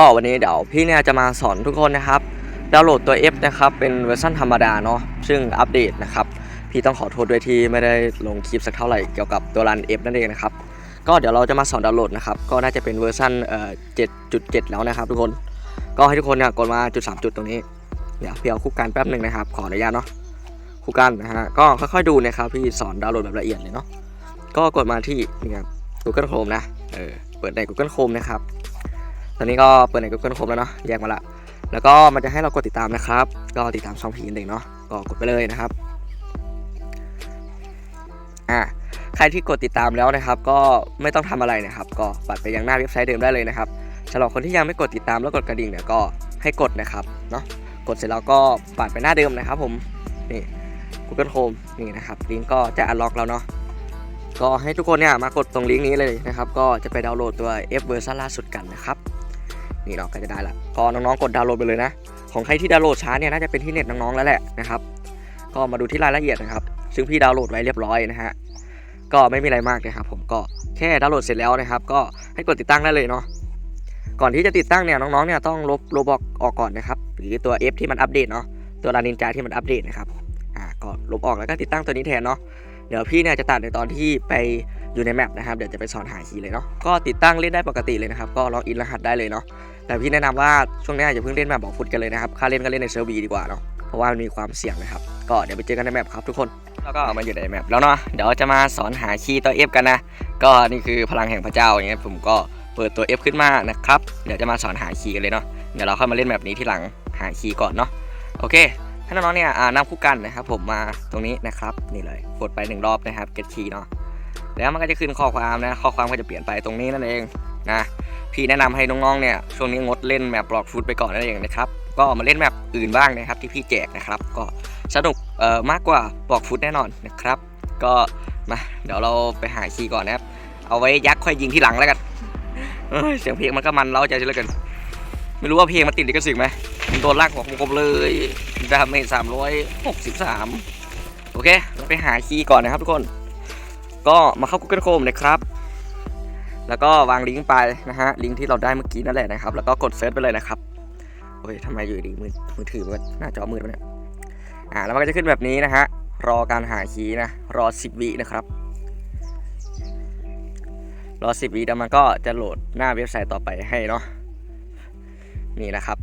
ก็วันนี้เดี๋ยวพี่เนี่ยจะมาสอนทุกคนนะครับดาวน์โหลดตัว F นะครับเป็นเวอร์ชันธรรมดาเนาะซึ่งอัปเดตนะครับพี่ต้องขอโทษด้วยที่ไม่ได้ลงคลิปสักเท่าไหร่เกี่ยวกับตัวรัน F นั่นเองนะครับก็เดี๋ยวเราจะมาสอนดาวน์โหลดนะครับก็น่าจะเป็นเวอร์ชันเอ่อ7.7 แล้วนะครับ ทุกคนก็ให้ทุกคนเนี่ยกดมาจุด3จุดตรงนี้เดี๋ยวพี่เอาคู่กันแป๊บหนึ่งนะครับขออนุญาตเนาะคู่กันนะฮะก็ค่อยๆดูนะครับพี่สอนดาวน์โหลดแบบละเอียดเลยเนาะก็กดมาที่นี่ครับ Google Chrome นะเออเปิดใน Google Chrome นะครับ ตอนนี้ก็เปิดใน Google Chrome แล้วเนาะแยกมาละแล้วก็มันจะให้เรากดติดตามนะครับ ก็ติดตามช่องพีนเด็กเนาะก็กดไปเลยนะครับอ่าใครที่กดติดตามแล้วนะครับ ก็ไม่ต้องทำอะไรนะครับ ก็ปัดไปยังหน้าเว็บไซต์เดิมได้เลยนะครับสำหรับคนที่ยังไม่กดติดตามแล้วกดกระดิ่งเนี่ยก็ให้กดนะครับเนาะกดเสร็จแล้วก็ปัดไปหน้าเดิมนะครับ ผมนี่ Google Chrome นี่นะครับลิงก์ก็จะอันล็อกแล้วเนาะก็ให้ทุกคนเนี่ยมากดตรงลิงก์นี้เลยนะครับ ก็จะไปดาวน์โหลดตัว F เวอร์ชันล่าสุดกันนะครับ นี่เนาก็จะได้ละก็น้องๆกดดาวน์โหลดไปเลยนะ ของใครที่ดาวน์โหลดช้าเนี่ยน่าจะเป็นที่เน็ตน้องๆแล้วแหละนะครับก็มาดูที่รายละเอียดนะครับ ซึ่งพี่ดาวน์โหลดไว้เรียบร้อยนะฮะก็ไม่มีอะไรมากนะครับ ผมก็แค่ดาวน์โหลดเสร็จแล้วนะครับ ก็ให้กดติดตั้งได้เลยเนาะก่อนที่จะติดตั้งเนี่ยน้องๆเนี่ยต้องลบโรบอกออกก่อนนะครับหรือตัว F ที่มันอัปเดตเนาะตัวรานินจาที่มันอัปเดตนะครับอ่าก็ลบออกแล้วก็ติดตั้งตัวนี้แทนเนาะเดี๋ยวพี่เนี่ยจะตัดในตอนที่ไปอยู่ในแมปนะครับเดี๋ยวจะไปสอนหาคีย์เลยเนาะก็ติดตั้งเล่นได้ปกติเลยนะครับ ก็ล็อกอินรหัสได้เลยเนาะ แต่พี่แนะนำว่าช่วงนี้อย่าเพิ่งเล่นแบบบอกฟุตกันเลยนะครับค่าเล่นก็เล่นในเซิร์ฟีดีกว่าเนาะเพราะว่ามันมีความเสี่ยงนะครับ ก็เดี๋ยวไปเจอกันในแมปครับทุกคน แล้วก็มาอยู่ในแมปแล้วเนาะเดี๋ยวจะมาสอนหาคีย์ตัว F กันนะ ก็นี่คือพลังแห่งพระเจ้าอย่างเงี้ยผมก็เปิดตัว F ขึ้นมานะครับเดี๋ยวจะมาสอนหาคีย์กันเลยเนาะเดี๋ยวเราค่อยมาเล่นแบบนี้ที่หลังหาคีย์ก่อนเนาะโอเคให้น้องๆเนี่ยอ่านำคู่กันนะครับผมมาตรงนี้นะครับนี่เลยกดไปหนึ่งรอบนะครับ get key เนาะแล้วมันก็จะขึ้นข้อความนะข้อความก็จะเปลี่ยนไปตรงนี้นั่นเองนะ พี่แนะนำให้น้องๆเนี่ยช่วงนี้งดเล่นแมปบล็อกฟุตไปก่อนนั่นเองนะครับก็มาเล่นแมปอื่นบ้างนะครับที่พี่แจกนะครับ ก็สนุกเอ่อมากกว่าบล็อกฟุตแน่นอนนะครับ ก็มาเดี๋ยวเราไปหาคีย์ก่อนนะครับ เอาไว้ยักษ์ค่อยยิงที่หลังแล้วกันเเสียงเพลงมันก็มันเล้าใจเหลือเกินไม่รู้ว่าเพลงมันติดลิขสิทธิ์ไหมมันโดนลากหัวผมกเลยดาเมจสามร้อยหกสิบสามโอเคเราไปหาคีย์ก่อนนะครับทุกคน ก็มาเข้า Google Chrome นะครับ แล้วก็วางลิงก์ไปนะฮะลิงก์ที่เราได้เมื่อกี้นั่นแหละนะครับ แล้วก็กดเซิร์ชไปเลยนะครับโอ้ยทำไมอยู่ดีมือมือถือมันหน้าจอมืดเนี่ยอ่าแล้วมันก็จะขึ้นแบบนี้นะฮะรอการหาคีย์นะรอ 10วินะครับ รอ 10วิแล้วมันก็จะโหลดหน้าเว็บไซต์ต่อไปให้เนาะนี่นะครับ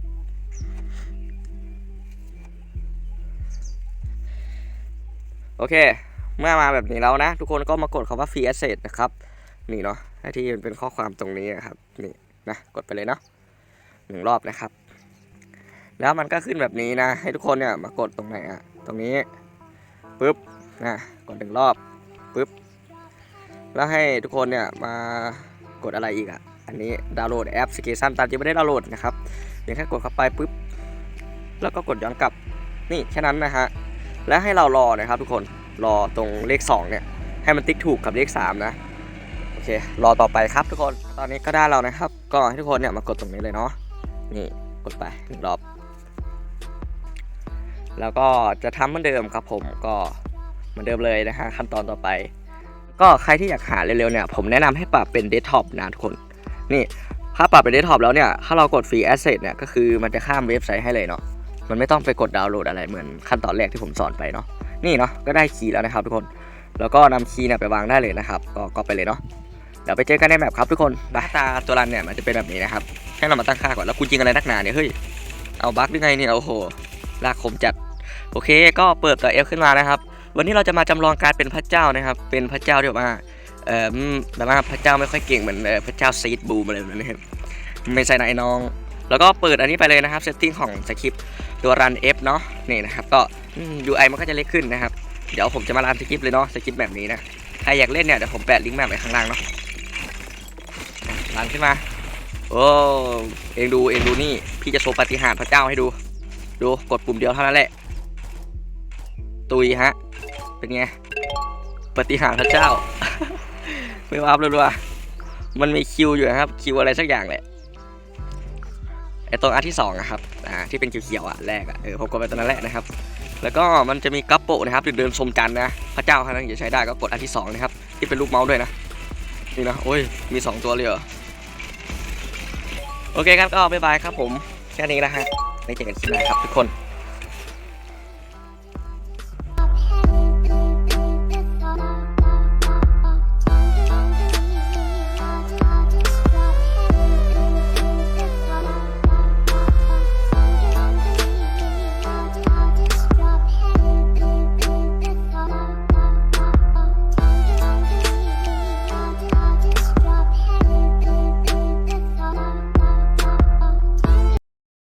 โอเค เมื่อมาแบบนี้แล้วนะ ทุกคนก็มากดคำว่า free asset นะครับ นี่เนาะ ที่มันเป็นข้อความตรงนี้ครับนี่นะกดไปเลยเนาะหนึ่งรอบนะครับ แล้วมันก็ขึ้นแบบนี้นะ ให้ทุกคนเนี่ยมากดตรงไหนอะตรงนี้ปุ๊บนะกดหนึ่งรอบปุ๊บแล้วให้ทุกคนเนี่ยมากดอะไรอีกอะอันนี้ดาวน์โหลดแอปสเกชันตามที่ไม่ได้ดาวน์โหลดนะครับเพียงแค่กดเข้าไปปุ๊บแล้วก็กดย้อนกลับนี่แค่นั้นนะฮะแล้วให้เรารอนะครับทุกคนรอตรงเลข 2เนี่ยให้มันติ๊กถูกกับเลข 3 นะ เค รอต่อไปครับทุกคน ตอนนี้ก็ได้แล้วนะครับ ก็ให้ทุกคนเนี่ยมากดตรงนี้เลยเนาะ นี่กดไปหนึ่งรอบ แล้วก็จะทำเหมือนเดิมครับผมก็เหมือนเดิมเลยนะฮะขั้นตอนต่อไป ก็ใครที่อยากหาเร็วๆเนี่ยผมแนะนำให้ปรับเป็นเดสก์ท็อปนะทุกคน นี่ถ้าปรับเป็นเดสก์ท็อปแล้วเนี่ย ถ้าเรากดฟรีแอสเซทเนี่ยก็คือมันจะข้ามเว็บไซต์ให้เลยเนาะ มันไม่ต้องไปกดดาวน์โหลดอะไรเหมือนขั้นตอนแรกที่ผมสอนไปเนาะ นี่เนาะก็ได้คีย์แล้วนะครับทุกคน แล้วก็นำคีย์เนี่ยไปวางได้เลยนะครับ ก็ก็ไปเลยเนาะ เดี๋ยวไปเจอกันในแมปครับทุกคนหน้าตาตัวรันเนี่ยมันจะเป็นแบบนี้นะครับ ให้เรามาตั้งค่าก่อน แล้วคุณยิงอะไรนักหนาเนี่ยเฮ้ย เอาบั๊กหรือไงเนี่ยโอ้โห ลากคมจัด โอเค ก็เปิดตัว F ขึ้นมานะครับ วันนี้เราจะมาจำลองการเป็นพระเจ้านะครับ เป็นพระเจ้าที่แบบว่าเอ่อแบบว่าพระเจ้าไม่ค่อยเก่งเหมือนพระเจ้าซีดบูมอะไรแบบนั้ครับไม่ใช่นะไอ้น้อง แล้วก็เปิดอันนี้ไปเลยนะครับเซตติ้งของสคริปต์ตัวรัน F เนาะนี่นะครับก็อืม UI มันก็จะเล็กขึ้นนะครับ เดี๋ยวผมจะมารันสคริปต์เลยเนาะสคริปต์แบบนี้นะใครอยากเล่นเนี่ยเดี๋ยวผมแปะลิงก์แมปไว้ข้างล่างเนาะ รันขึ้นมา โอ้ เองดูเองดูนี่ พี่จะโชว์ปฏิหารพระเจ้าให้ดู ดูกดปุ่มเดียวเท่านั้นแหละ ตุยฮะ เป็นไง ปฏิหารพระเจ้า ไม่ว่าเลยว่ามันมีคิวอยู่นะครับ คิวอะไรสักอย่างแหละ ไอตรงอันที่สองอะครับ อ่า ที่เป็นเขียวๆอะแรกอะเออผมกดไปตรงนั้นแหละนะครับ แล้วก็มันจะมีกัปโปะนะครับหรือเดินชมจันทร์นะ พระเจ้าท่านนั้นจะใช้ได้ก็กดอันที่สองนะครับ ที่เป็นลูกเมาส์ด้วยนะ นี่นะ โอ้ย มีสองตัวเลยเหรอ โอเคครับก็บ๊ายบายครับผมแค่นี้นะฮะไว้เจอกันคลิปหน้าครับทุกคน